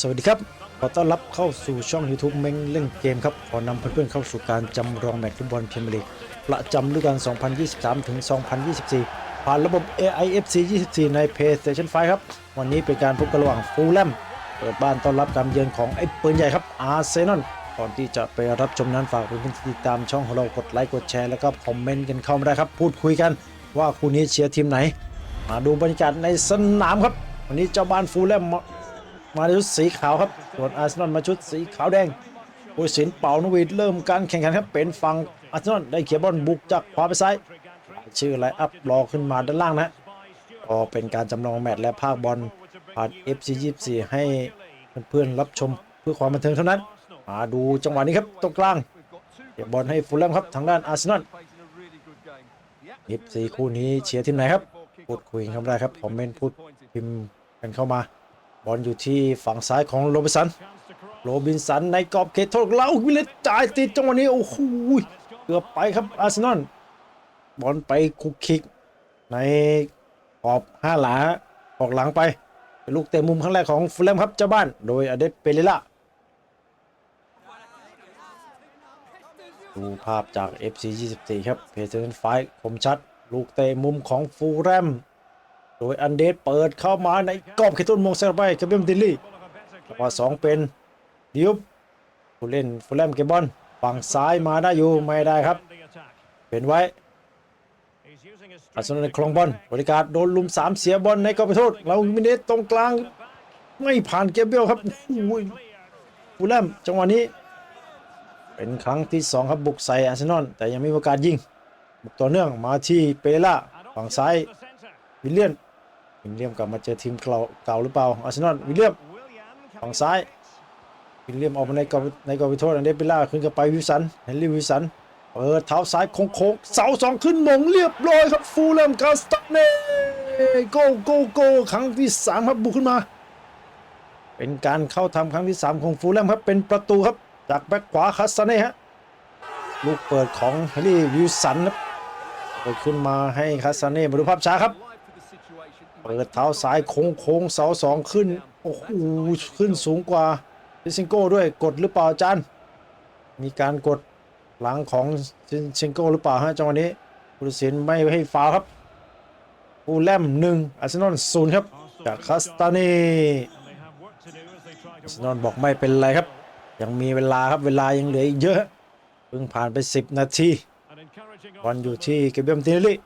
สวัสดีครับ ขอต้อนรับเข้าสู่ช่อง YouTube เม้งเล่นเกมครับ ขอนำเพื่อนๆเข้าสู่การจำลองแมตช์ฟุตบอลพรีเมียร์ลีกประจำฤดูกาล 2023 ถึง 2024 ผ่านระบบ AIFC 24 ใน PlayStation 5 ครับ วันนี้เป็นการพบกันระหว่างฟูลแลมเปิดบ้านต้อนรับการเยือนของไอ้ปืนใหญ่ครับอาร์เซนอลก่อนที่จะไปรับชมนั้นฝากเพื่อนๆติดตามช่องของเรากดไลค์กดแชร์แล้วก็คอมเมนต์กันเข้ามาได้ครับ พูดคุยกันว่าคู่นี้เชียร์ทีมไหน มาดูบรรยากาศในสนามครับ วันนี้เจ้าบ้านฟูลแลม มาในชุดสีขาวครับ ส่วนอาร์เซนอลมาชุดสีขาวแดงผู้สินเป่านวีดเริ่มการแข่งขันครับ เป็นฝั่งอาร์เซนอลได้เขียบอลบุกจากขวาไปซ้าย ชื่อไรอัพรอขึ้นมาด้านล่างนะก็เป็นการจำลองแมตช์และภาคบอลผ่าน FC 24 ให้เพื่อนๆรับชมเพื่อความบันเทิงเท่านั้น มาดูจังหวะนี้ครับตรงกลางเก็บบอลให้ฟูลแลมครับทางด้านอาร์เซนอล FC คู่นี้เชียร์ทีมไหนครับ พูดคุยกันได้ครับคอมเมนต์พูดพิมพ์กันเข้ามา บอลอยู่ที่ฝั่งซ้ายของโรบินสัน โรบินสันในกรอบเขตโทษแล้ววิลเลตจ่ายติดจังหวะนี้ โอ้โหเกือบไปครับอาร์เซนอลบอลไปคุกคิก ในกรอบห้าหลาออกหลังไปเป็นลูกเตะมุมครั้งแรกของฟูลแลมครับเจ้าบ้าน โดยอเดสเปเรล่าดูภาพจาก FC 24 ครับเพเซนไฟคมชัด ลูกเตะมุมของฟูลแลม โดยอันเดสเปิดเข้ามาในกรอบเขตโทษมงเซอร์ไปกับเบมดิลลี่จังหวะสองเป็นดิวผู้เล่นฟูลแลมเก็บบอลฝั่งซ้ายมาได้อยู่ไม่ได้ครับ เป็นไว้อาร์เซนอลในคลองบอลบริการโดนลุมสามเสียบอลในกรอบเขตโทษเรามิเนสตรงกลาง ไม่ผ่านเกเบลครับอ้โหฟูลแลมจังหวะนี้ เป็นครั้งที่สองครับบุกใส่อาร์เซนอลแต่ยังไม่มีโอกาสยิงบุกต่อเนื่องมาที่เปเรล่าฝั่งซ้ายวิลเลียน วิลเลียมกลับมาเจอทีมเก่าเก่าหรือเปล่าอาร์เซนอลวิลเลียมฝั่งซ้ายวิลเลียมออกมาในกรอบในกรอบวิโทษอันเดเปล่าขึ้นกับไปวิลสันเฮนรี่วิลสันเปิดเท้าซ้ายโค้งๆเสาสองขึ้นมงเรียบร้อยครับฟูลแลมคาสตันเน่โกโกโกครั้งที่สามครับบุกขึ้นมา เป็นการเข้าทำครั้งที่สามของฟูลแลมครับเป็นประตูครับจากแบ็คขวาคาสตันเน่ฮะลูกเปิดของเฮนรี่วิลสันครับเปิดขึ้นมาให้คาสตันเน่มาดูภาพช้าครับ เปิดเท้าซ้ายโค้งโค้งเสาสองขึ้น โอ้โหขึ้นสูงกว่าซิซิงโก้ด้วยกดหรือเปล่าจารย์มีการกดหลังของซิงโก้หรือเปล่าฮะจังหวะนี้ผู้ตัดสินไม่ให้ฟาวครับฟูลแลมหนึ่งอาร์เซนอลศูนย์ครับจากคาสตานีอาร์เซนอลบอกไม่เป็นไรครับ ยังมีเวลาครับเวลายังเหลืออีกเยอะเพิ่งผ่านไป 10 นาทีบอลอยู่ที่เกเบียมตินลี่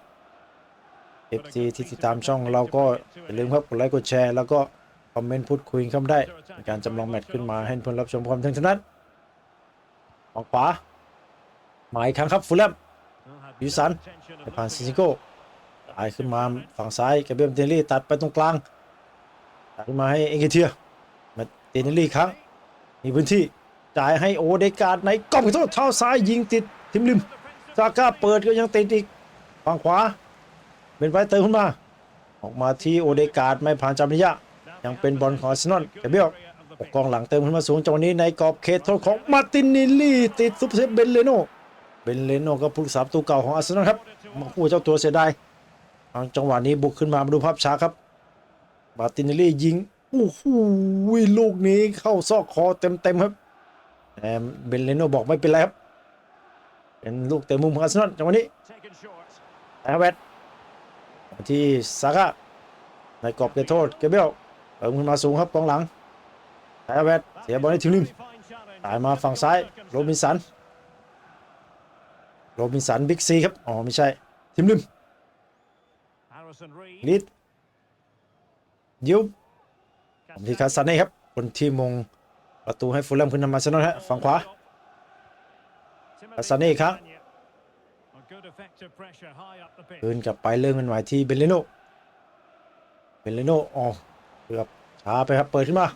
FC ที่ติดตามช่องเราก็อย่าลืมครับกดไลค์กดแชร์แล้วก็คอมเมนต์พูดคุยเข้ามาได้ในการจำลองแมตช์ขึ้นมาให้เพื่อนรับชมความทึงเท่านั้นออกขวาหมายครั้งครับฟูลแลมยูสันไปผ่านซิซิโก้ตายขึ้นมาฝั่งซ้ายกับเบมเทนลี่ตัดไปตรงกลางตัดขึ้นมาให้เอเกเทียมาเทนลี่ครั้งมีพื้นที่จ่ายให้โอเดกาดในกล้องโทษเท้าซ้ายยิงติดทิมริมซาก้าเปิดก็ยังติดอีกฝั่งขวา เป็นไว้เติมขึ้นมา ออกมาที่โอเดการ์ดไม่ผ่านจามิยะ ยังเป็นบอลของอาร์เซนอลแกเบลออกกองหลังเติมขึ้นมาสูงจังหวะนี้ในกรอบเขตโทษของมาตินิลลี่ติดซุปเปอร์เซฟเบนเลโนเบนเลโนก็ผู้รักษาประตูเก่าของอาร์เซนอลครับมาคู่เจ้าตัวเสียดายเอาจังหวะนี้บุกขึ้นมามาดูภาพช้าครับมาตินิลลี่ยิงโอ้โหลูกนี้เข้าซอกคอเต็มๆครับแต่เบนเลโนบอกไม่เป็นไรครับเป็นลูกเตะมุมของอาร์เซนอลจังหวะนี้แอร์เวต ที่ซาก้าในกรอบเขตโทษเกเบลเติมขึ้นมาสูงครับกองหลังไทเวตเสียบอลให้ทิมลิมตายมาฝั่งซ้ายโรบินสันโรบินสันบิ๊กซีครับอ๋อไม่ใช่ทิมลิมลิดยิวที่คาซันเน่ครับคนที่มงประตูให้ฟูลแลมขึ้นนำมาเซนอลฮะฝั่งขวาคาซันเน่ครับ คืนกลับไปเรื่องกันใหม่ที่เบลเลโนเบลเลโนอ๋อเกือบช้าไปครับเปิดขึ้นมา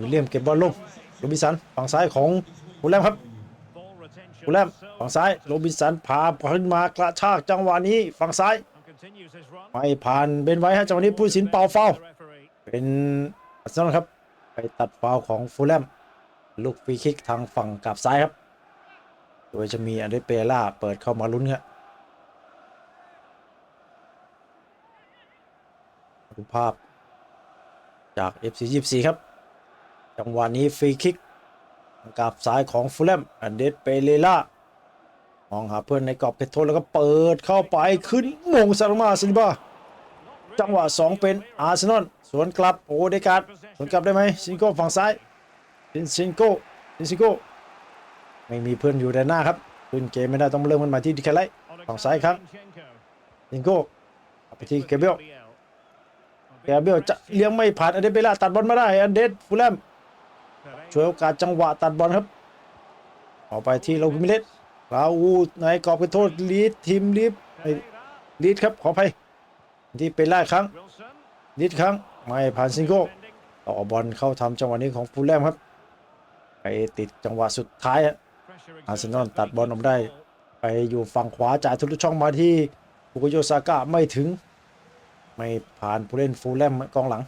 วิลเลียมเก็บบอลลงโรบินสันฝั่งซ้ายของฟูลแลมครับฟูลแลมฝั่งซ้ายโรบินสันพาขึ้นมากระชากจังหวะนี้ฝั่งซ้ายไม่ผ่านเบนไว้ฮะจังหวะนี้ผู้สินเป่าฟาวล์เป็นอาร์เซนอลครับไปตัดฟาวของฟูลแลมลูกฟรีคิกทางฝั่งกับซ้ายครับ โดยจะมีอันเดเปล่าเปิดเข้ามาลุ้นครับดูภาพจาก FC 24 ครับ จังหวะนี้ฟรีคิกกับซ้ายของฟูลแลมอันเดเปเรล่ามองหาเพื่อนในกรอบเขตโทษแล้วก็เปิดเข้าไปขึ้นมงซาลมาซินบาจังหวะ 2 เป็นอาร์เซนอลสวนกลับโอเดกาดสวนกลับได้ไหมซินโก้ฝั่งซ้ายซินซินโก้ซินซินโก้ ไม่มีเพื่อนอยู่ด้านหน้าครับขึ้นเกมไม่ได้ต้องเริ่มกันมาที่ดิแคไลฝั่งซ้ายครับซินโก้ไปที่เกเบลแกเบลจะเลี้ยงไม่ผ่านอันเดเปล่าตัดบอลมาได้อันเดสฟูลแลมช่วยโอกาสจังหวะตัดบอลครับ ออกไปที่โลกิมิเลสลาอูในกรอบเขตโทษลีดทีมลีดลีดครับขออภัยที่เป็นล่าครั้งลีดครั้งไม่ผ่านซิงโก้ต่อบอลเข้าทำจังหวะนี้ของฟูลแลมครับไปติดจังหวะสุดท้าย อาร์เซนอลตัดบอลออกได้ ไปอยู่ฝั่งขวาจ่ายทุกช่องมาที่บุกโยซาก้าไม่ถึง ไม่ผ่านผู้เล่นฟูลแลมกองหลัง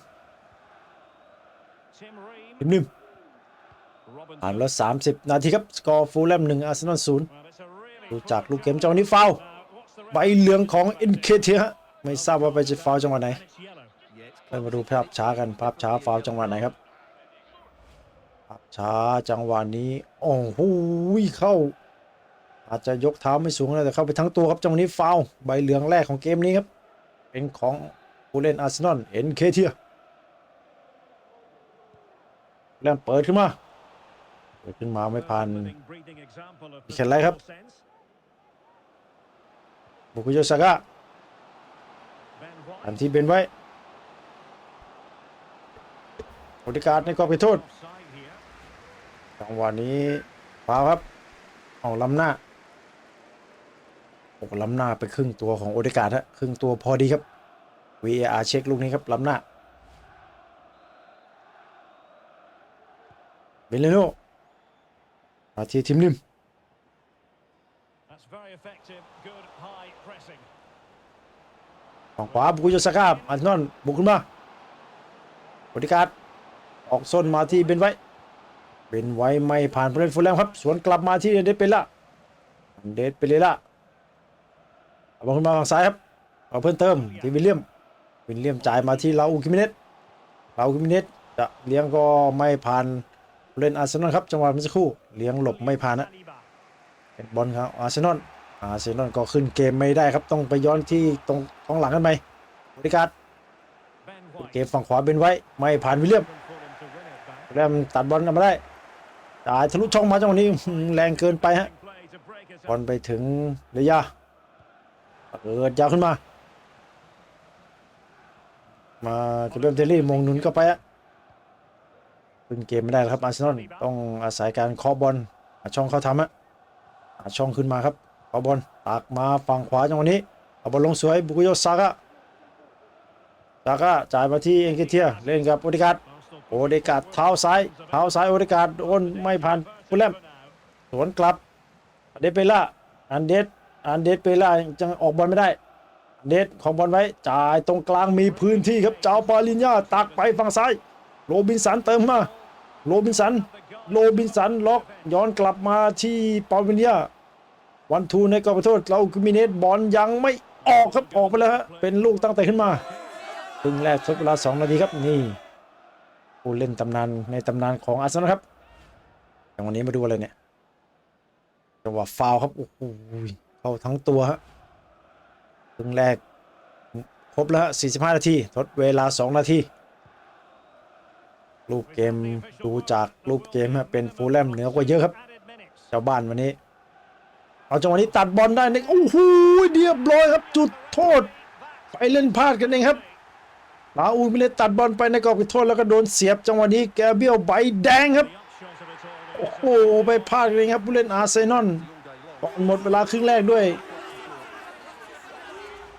นิ่มๆผ่านแล้ว 30 นาทีครับ สกอร์ฟูลแลมหนึ่งอาร์เซนอลศูนย์ดูจากลูกเกมจังหวะนี้ฟาวใบเหลืองของเอ็นเคเทียไม่ทราบว่าไปจะฟาวจังหวะไหนเรามาดูภาพช้ากันภาพช้าฟาวจังหวะไหนครับ ช้าจังหวะนี้ โอ้โหเข้า อาจจะยกเท้าไม่สูงนะแต่เข้าไปทั้งตัวครับจังหวะนี้ฟาวใบเหลืองแรกของเกมนี้ครับ เป็นของผู้เล่นอาร์เซนอลเอ็นเคเทียเริ่มเปิดขึ้นมา เปิดขึ้นมาไม่ผ่านมีแค่ไรครับบุกุโยซากะอันที่เบนไว้บริการในกรอบเขตโทษ จังหวะนี้ฟาวล์ครับเอาล้ำหน้าโอ้ล้ำหน้าไปครึ่งตัวของโอเดการ์ดฮะครึ่งตัวพอดีครับ VAR เช็คลูกนี้ครับล้ำหน้าเบนเลโนมาที่ทีมริมฝั่งขวาบุกโยสกาอันนอนบุกขึ้นมาบริการออกส้นมาที่เบนไว้ เบนไว้ไม่ผ่านผู้เล่นฟูลแลมครับสวนกลับมาที่เดสเปล่าเดสเปล่าเอาบอลขึ้นมาฝั่งซ้ายครับเอาเพิ่มเติมที่วิลเลียมวิลเลียมจ่ายมาที่ลาอูกิมิเนตลาอูกิมิเนตจะเลี้ยงก็ไม่ผ่านเล่นอาร์เซนอลครับจังหวะเมื่อสักครู่เลี้ยงหลบไม่ผ่านนะเป็นบอลครับอาร์เซนอลอาร์เซนอลก็ขึ้นเกมไม่ได้ครับต้องไปย้อนที่ตรงกองหลังกันไปบริการเกมฝั่งขวาเป็นไว้ไม่ผ่านวิลเลียมแรมตัดบอลกันมาได้ จ่ายทะลุช่องมาจังหวะนี้แรงเกินไปฮะบอลไปถึงเรียาเกิดยาวขึ้นมา มาเกเบมเทลลี่มงหนุนเข้าไปฮะขึ้นเกมไม่ได้แล้วครับอาร์เซนอลต้องอาศัยการเคาะบอลหาช่องเข้าทำฮะหาช่องขึ้นมาครับเอาบอลตักมาฝั่งขวาจังหวะนี้เอาบอลลงสวยบุกโยซากะซากะจ่ายมาที่เอ็นเกเทียเล่นกับโอเดการ์ โอเดกาดเท้าซ้ายเท้าซ้ายโอเดกาดโดนไม่ผ่านฟุลแลมสวนกลับเดเปล่าอันเดสอันเดสเปล่ายังออกบอลไม่ได้อันเดสของบอลไว้จ่ายตรงกลางมีพื้นที่ครับเจ้าปาลินญาตักไปฝั่งซ้ายโรบินสันเติมมาโรบินสันโรบินสันล็อกย้อนกลับมาที่ปาวินยาวันทูในกรอบโทษเราคือมิเนตบอลยังไม่ออกครับออกไปแล้วฮะเป็นลูกตั้งแต่ขึ้นมาครึ่งแรกทดเวลา2นาทีครับนี่ ผู้เล่นตำนานในตำนานของอาร์เซนอลครับจังวะนี้มาดูอะไรเนี่ยจังหวะฟาวครับ โอ้โหเข้าทั้งตัวฮะครึ่งแรก ครบแล้วฮะ45 นาที ทดเวลา 2 นาที รูปเกมดูจากรูปเกมฮะเป็นฟูลแลมเหนือกว่าเยอะครับชาวบ้านวันนี้ เอาจังหวะนี้ตัดบอลได้นี่โอ้โหเรียบร้อยครับ จุดโทษ ไปเล่นพลาดกันเองครับ ลาอูมิเลตตัดบอลไปในกรอบโทษแล้วก็โดนเสียบจังหวะนี้แกเบี้ยวใบแดงครับ โอ้โห ไปพลาดเองครับผู้เล่นอาร์เซนอลก่อนหมดเวลาครึ่งแรกด้วย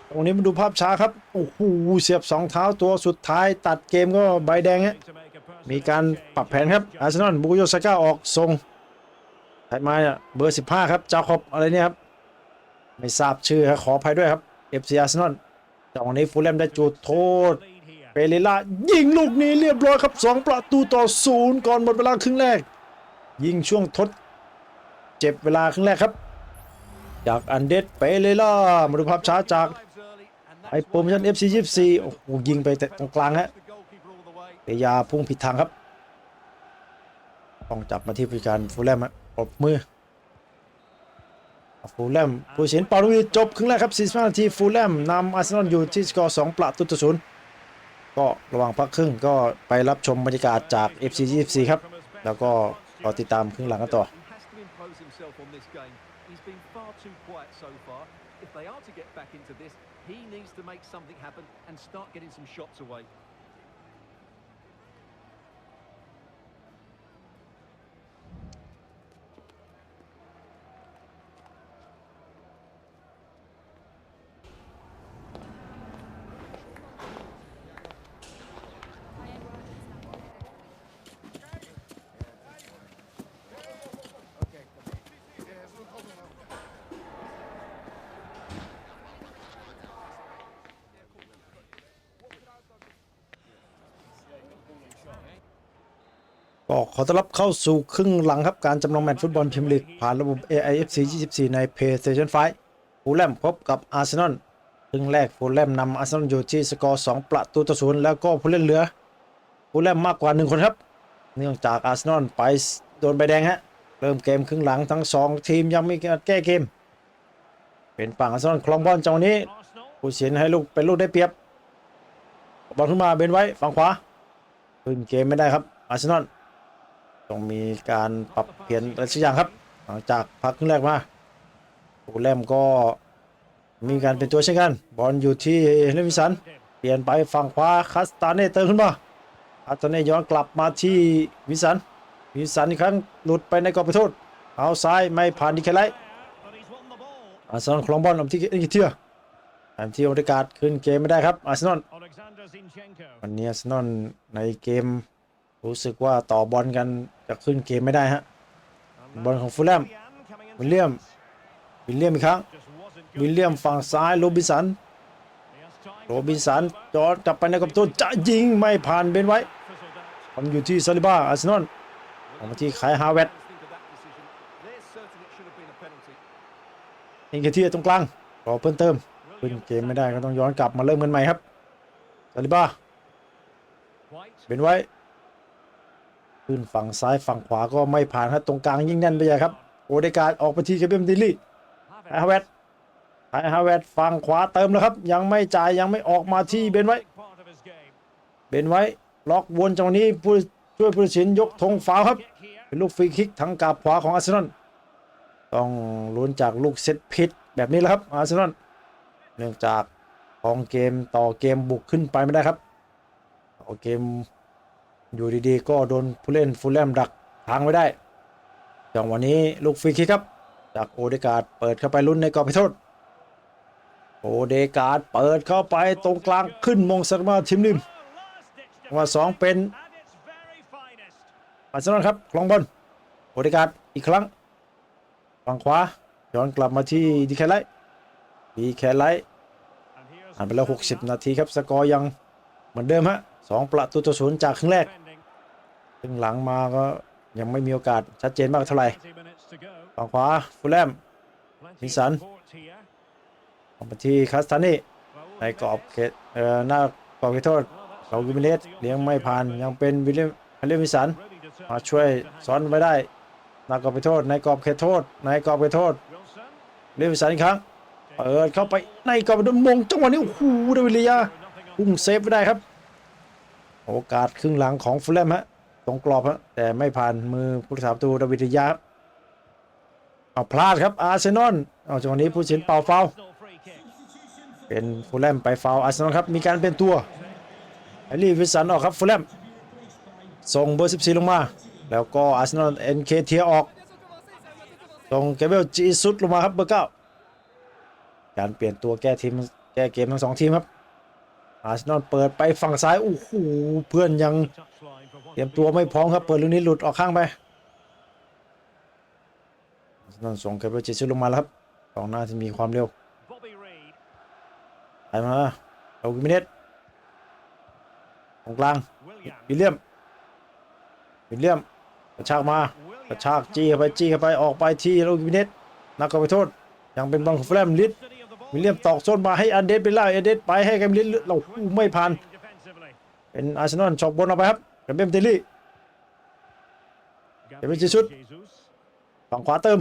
ตรงนี้มาดูภาพช้าครับ โอ้โห เสียบสองเท้าตัวสุดท้ายตัดเกมก็ใบแดงฮะมีการปรับแผนครับ อาร์เซนอลบุกโยซาก้าออกทรงไทยมาเนี่ยเบอร์ 15 ครับจาคอบอะไรเนี่ยครับ ไม่ทราบชื่อครับขออภัยด้วยครับ FC อาร์เซนอลจังหวะนี้ฟูลแลมได้จุดโทษ เปเรล่ายิงลูกนี้เรียบร้อยครับ 2 ประตูต่อศูนย์ก่อนหมดเวลาครึ่งแรก ยิงช่วงทด เจ็บเวลาครึ่งแรกครับ จากอันเดสเปเรล่ามาดูภาพช้าจากไอโปรโมชั่น FC 24โอ้โหยิงไปแต่ตรงกลางฮะเปยาพุ่งผิดทางครับ ต้องจับมาที่ผู้การฟูลแลมฮะปรบมือฟูลแลมผู้สินเป่าลูกนี้จบครึ่งแรกครับ45นาทีฟูลแลมนำอาร์เซนอลอยู่ที่สกอร์2ประตูต่อศูนย์ ก็ระหว่างพักครึ่งก็ไปรับชมบรรยากาศจาก FC 24ครับ แล้วก็รอติดตามครึ่งหลังกันต่อ He has to impose himself on this game. He's been far too quiet so far. If they are to get back into this, he needs to make something happen and start getting some shots away. ก็ขอต้อนรับเข้าสู่ครึ่งหลังครับ การจำลองแมตช์ฟุตบอลพรีเมียร์ลีกผ่านระบบ AIFC 24 ใน PlayStation 5ฟูลแลมพบกับอาร์เซนอลครึ่งแรกฟูลแลมนำอาร์เซนอลอยู่ที่สกอร์ 2 ประตูต่อศูนย์แล้วก็ผู้เล่นเหลือฟูลแลมมากกว่า 1 คนครับ เนื่องจากอาร์เซนอลไปโดนใบแดงฮะ เริ่มเกมครึ่งหลังทั้ง 2 ทีมยังไม่แก้เกม เป็นฝั่งอาร์เซนอลคลองบอลจังหวะนี้ผู้เสียนให้ลูกเป็นลูกได้เปรียบบอลขึ้นมาเบนไว้ฝั่งขวาขึ้นเกมไม่ได้ครับอาร์เซนอล ต้องมีการปรับเปลี่ยนอะไรสักอย่างครับ หลังจากพักครึ่งแรกมาผู้แลมก็มีการเป็นตัวเช่นกัน บอลอยู่ที่เลวิสัน เปลี่ยนไปฝั่งขวาคัสตาเน่เติมขึ้นมาคัสตาเน่ย้อนกลับมาที่วิสัน วิสันอีกครั้งหลุดไปในกรอบไปโทษ เอาซ้ายไม่ผ่านดิเคไลอาร์เซนอลคลองบอลออกที่เอเทียแอมที่โอเดกาดขึ้นเกมไม่ได้ครับอาร์เซนอลวันนี้อาร์เซนอลในเกม รู้สึกว่าต่อบอลกันจะขึ้นเกมไม่ได้ฮะ And Ball now ของ Fulham. Willian coming into วิลเลียมวิลเลียมอีกครั้ง Just wasn't good. วิลเลียมฝั่งซ้ายโรบินสัน He has time โรบินสันจอดกลับไปในกรอบตัวจะยิงไม่ผ่านเบนไว้ fizzled out. ทำอยู่ที่ซาลิบ้าอาร์เซนอลออกมาที่ขายฮาเวต Think of that decision. They're certain it should have been a penalty. เองเกเทียตรงกลางรอเพิ่มเติมขึ้น Willian. เกมไม่ได้ก็ต้องย้อนกลับมาเริ่มกันใหม่ครับซาลิบ้า White. เบนไว้ ขึ้นฝั่งซ้ายฝั่งขวาก็ไม่ผ่านครับตรงกลางยิ่งแน่นไปใหญ่ครับโอเดการ์ดออกไปที่เคเบิลดิลลี่ไอฮาเวตไอฮาเวตฝั่งขวาเติมแล้วครับ ยังไม่จ่ายยังไม่ออกมาที่เบนไว้ Big part of his game. เบนไว้ล็อกวนจังหวะนี้ผู้ช่วยผู้ตัดสินยกธงฟาวล์ครับ Kick here. เป็นลูกฟรีคิกทางกาบขวาของอาร์เซนอลต้องลุ้นจากลูกเซตพิษแบบนี้แหละครับอาร์เซนอลเนื่องจากของเกมต่อเกมบุกขึ้นไปไม่ได้ครับต่อเกม อยู่ดีๆ ก็โดนผู้เล่นฟูลแลมดักทางไว้ได้จังหวะนี้ลูกฟรีคิกครับ จากโอเดการ์ดเปิดเข้าไปลุ้นในกรอบโทษโอเดการ์ดเปิดเข้าไปตรงกลางขึ้นมงสมาทิมริม Oh, last-ditch จังหวะสองเป็นอาร์เซนอลครับคลองบอลโอเดการ์ดอีกครั้งฝั่งขวาย้อนกลับมาที่ดีแคไลดีแคไลผ่านไปแล้ว 60 นาทีครับ สกอร์ยังเหมือนเดิมฮะ สองประตูต่อศูนย์จากครึ่งแรกครึ่งหลังมาก็ยังไม่มีโอกาสชัดเจนมากเท่าไหร่ฝั่งขวาฟูลแลม Plenty of Nisan. support here. ออกมาที่คาสตานี่ในกรอบเขตเอ่อหน้ากรอบเขตโทษเราวิมิเลสเลี้ยงไม่ผ่านยังเป็นวิลเลียมวิลเลียมวิสันมาช่วยซ้อนไว้ได้หน้ากรอบเขตโทษในกรอบเขตโทษในกรอบเขตโทษเลี้ยงวิสันอีกครั้งเปิดเข้าไปในกรอบโดนมงจังหวะนี้โอ้โหเดวิดเลียพุ่งเซฟไม่ได้ครับ โอกาสครึ่งหลังของฟูลแลมฮะตรงกรอบฮะแต่ไม่ผ่านมือผู้รักษาประตูดาวิดยาเอาพลาดครับอาร์เซนอลเอาจังหวะนี้ผู้สินเป่าฟาวล์ Arsenal free kick. เป็นฟูลแลมไปฟาวล์อาร์เซนอลครับมีการเป็นตัวแฮร์รี่วิสันออกครับฟูลแลมส่งเบอร์ 14 ลงมา แล้วก็อาร์เซนอลเอ็นเคเทียออกส่งเกเบลจีซุดลงมาครับเบอร์เก้าการเปลี่ยนตัวแก้ทีมแก้เกมทั้งสองทีมครับ อาร์เซนอลเปิดไปฝั่งซ้ายโอ้โหเพื่อนยังเตรียมตัวไม่พร้อมครับเปิดลูกนี้หลุดออกข้างไปนั่นส่งเกเบลจิซึลงมาแล้วครับกองหน้าที่มีความเร็วไปมาเอาวิมิเนตตรงกลางวิลเลียมวิลเลียมกระชากมากระชากจี้เข้าไปจี้เข้าไปออกไปที่ลูกวิมิเนตนักก็ไปโทษยังเป็นบอลของแฟลมลิด วิลเลียมตอกโซนมาให้อันเดสไปไล่อันเดสไปให้กันลิดเราไม่ผ่านเป็นอาร์เซนอลชกบอลออกไปครับกาเบรียลเดลี่ Gabriel Jesus. Jesus. ฝั่งขวาเติม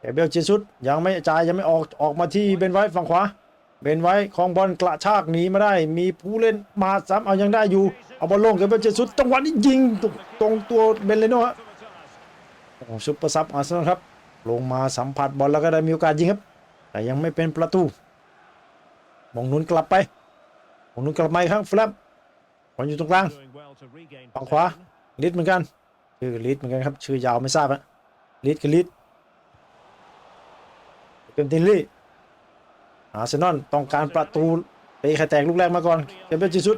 เอเบลเจสุสยังไม่จ่ายยังไม่ออกออกมาที่เบนไว้ฝั่งขวาเบนไว้ของบอลกระชากหนีมาได้ มีผู้เล่นมาซ้ำเอายังได้อยู่เอาบอลลงเอเบลเจสุสจังหวะนี้ยิงตรงตรงตัวเบนเลโน่ฮะโอ้ซุปเปอร์ซับอาร์เซนอลครับลงมาสัมผัสบอลแล้วก็ได้มีโอกาสยิงครับ แต่ยังไม่เป็นประตู มองนุนกลับไป มองนุนกลับมาอีกครั้งฟลับอลอยู่ตรงกลาง Doing well to regain ฝั่งขวา possession. ลิดเหมือนกันชื่อลิดเหมือนกันครับ ชื่อยาวไม่ทราบอะลิดกับลิดเป็นตินลี่อาร์เซนอลต้องการประตูตีไข่แตกลูกแรกมาก่อนเกเบลจิสุด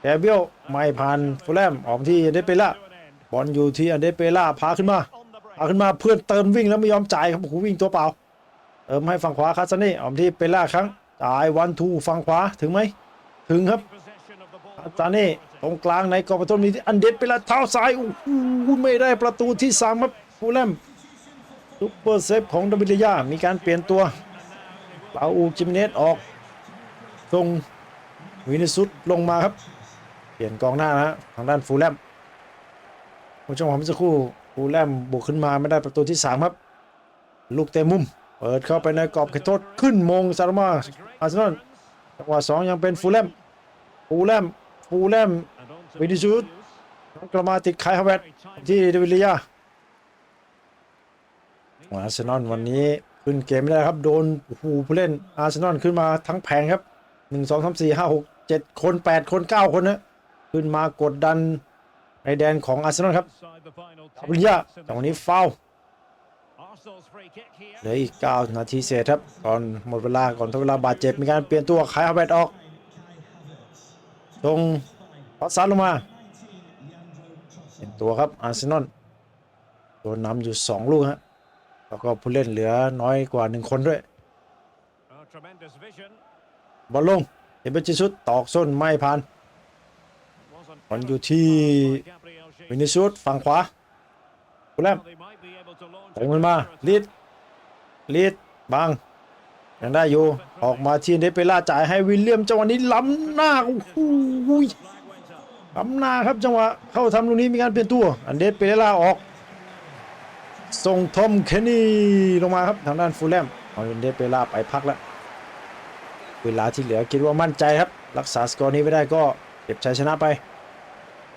แกเบียวไม่ผ่านฟูลแลมออกที่อันเดเปล่า To an end. บอลอยู่ที่อันเดเปล่าพาขึ้นมา On the break. พาขึ้นมาเพื่อนเติมวิ่งแล้วไม่ยอมจ่ายครับโอ้โหวิ่งตัวเปล่า เติมให้ฝั่งขวาคาสเน่ออกที่เปล่าครั้งจ่ายวันทูฝั่งขวาถึงไหมถึงครับคาสเน่ตรงกลางในกอบประตูมีอันเด็ดไปละเท้าซ้ายโอ้โหไม่ได้ประตูที่สามครับฟูลแลมซุปเปอร์เซฟของดาวิดยามีการเปลี่ยนตัวเปาอูจิมเนสออกส่งวินิสุสลงมาครับ เปลี่ยนกองหน้านะทางด้านฟูลแลมผู้ชมผมสักครู่ฟูลแลมบุกขึ้นมาไม่ได้ประตูที่สามครับ ลูกเตะมุม เปิดเข้าไปในกรอบเขตโทษขึ้นมงซาร์มาอาร์เซนอลจังหวะสองยังเป็นฟูลแลมฟูลแลมฟูลแลม And on to Vinicius. Vinicius. กลับมาติดไคฮาเวตที่เดวิลเลียอาร์เซนอลวันนี้ขึ้นเกมไม่ได้ครับ โดนโอ้โหผู้เล่นอาร์เซนอลขึ้นมาทั้งแผงครับ1 2 3 4 5 6 7คน8คน9คนนะขึ้นมากดดันในแดนของอาร์เซนอลครับดาวิลเลีย10 minutes in จังหวะนี้ฟาว เหลืออีก 9 นาทีเศษครับก่อนหมดเวลาก่อนทดเวลาบาดเจ็บมีการเปลี่ยนตัวไคฮาเวตออกตรงพอซัดลงมาเปลี่ยนตัวครับอาร์เซนอลโดนนำอยู่ 2 ลูกฮะแล้วก็ผู้เล่นเหลือน้อยกว่า 1 คนด้วย Oh, tremendous vision. บอลลงเห็นเป็นจิสุดตอกส้นไม่ผ่าน Wasn't บอลอยู่ covered ที่ by Gabriel Jesus. วินิสุสฝั่งขวาผู้เล่น Well, they might be able to launch เติมมันมาลีดลีดบังยังได้อยู่ ออกมาที่เดเปล่าจ่ายให้วิลเลียมจังหวะนี้ล้ำหน้าโอ้โหล้ำหน้าครับจังหวะเข้าทำลูกนี้มีการเปลี่ยนตัว อันเดเปล่าออกส่งทอมเคนนี่ลงมาครับทางด้านฟูลแลมเอาอันเดเปล่าไปพักแล้วเวลาที่เหลือคิดว่ามั่นใจครับ รักษาสกอร์นี้ไม่ได้ก็เก็บชัยชนะไป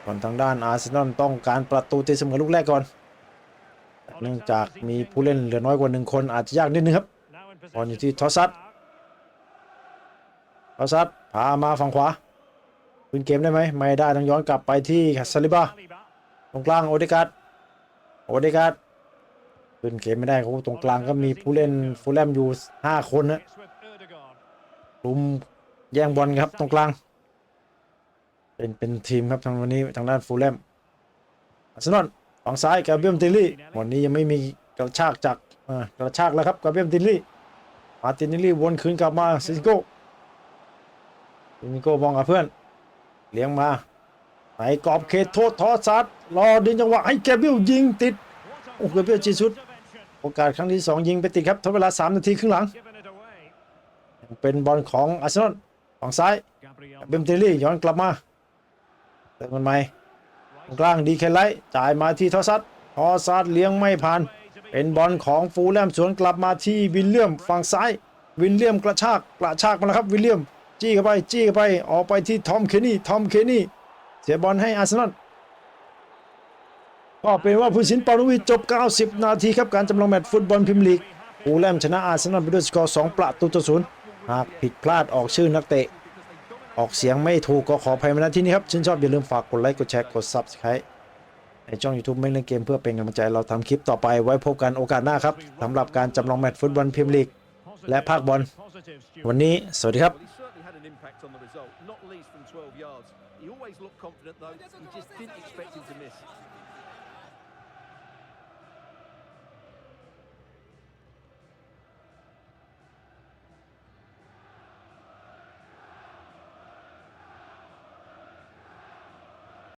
ก่อนทางด้านอาร์เซนอลต้องการประตูตีเสมอลูกแรกก่อน เนื่องจากมีผู้เล่นเหลือน้อยกว่าหนึ่งคนอาจจะยากนิดนึงครับบอลอยู่ที่ทอสซัดทอสซัดพามาฝั่งขวาขึ้นเกมได้ไหมไม่ได้ต้องย้อนกลับไปที่ซาลิบาตรงกลางโอเดการ์ดโอเดการ์ดขึ้นเกมไม่ได้ครับตรงกลางก็มีผู้เล่นฟูลแลมอยู่5คนนะลุมแย่งบอลครับตรงกลาง เป็นเป็นทีมครับทางวันนี้ทางด้านฟูลแลมอาร์เซนอล ฝั่งซ้ายกาเบียมติลลี่วันนี้ยังไม่มีกระชากจากอ่ากระชากแล้วครับกาเบียมติลลี่มาร์ตินิลี่วนคืนกลับมาซิซิโก้ซิซิโก้มองกับเพื่อน เลี้ยงมาในกรอบเขตโทษทอซัดรอดึงจังหวะให้แกเบียลยิงติดโอ้เกาเบียลจีสุด โอกาสครั้งที่ 2 ยิงไปติดครับทดเวลา 3 นาทีครึ่งหลัง เป็นบอลของอาร์เซนอลฝั่งซ้ายเบมเทลลี่ย้อนกลับมาเติมมันใหม่ กลางดีแคไลจ่ายมาที่ทอซัดทอซัดเลี้ยงไม่ผ่าน เป็นบอลของฟูแลมสวนกลับมาที่วิลเลียมฝั่งซ้าย วิลเลียมกระชากกระชากมาแล้วครับวิลเลียม จี้เข้าไปจี้เข้าไปออกไปที่ทอมเคนนี่ทอมเคนนี่เสียบอลให้อาร์เซนอลก็เป็นว่าผู้สินปานุวิทจบ 90 นาทีครับการจำลองแมตช์ฟุตบอลพรีเมียร์ลีกฟูแลมชนะอาร์เซนอลไปด้วยสกอร์2ประตูต่อศูนย์หากผิดพลาดออกชื่อนักเตะ ออกเสียงไม่ถูกก็ขออภัยมาณที่นี้ครับชื่นชอบอย่าลืมฝากกดไลค์กดแชร์กด Subscribe ในช่อง YouTube ไม่เล่นเกมเพื่อเป็นกำลังใจเราทำคลิปต่อไปไว้พบกันโอกาสหน้าครับสำหรับการจำลองแมตช์ฟุตบอลพรีเมียร์ลีกและภาคบอล วันนี้สวัสดีครับ he certainly had an impact on the result, not least from 12 yards. He always looked confident, though. He just didn't expect him to miss.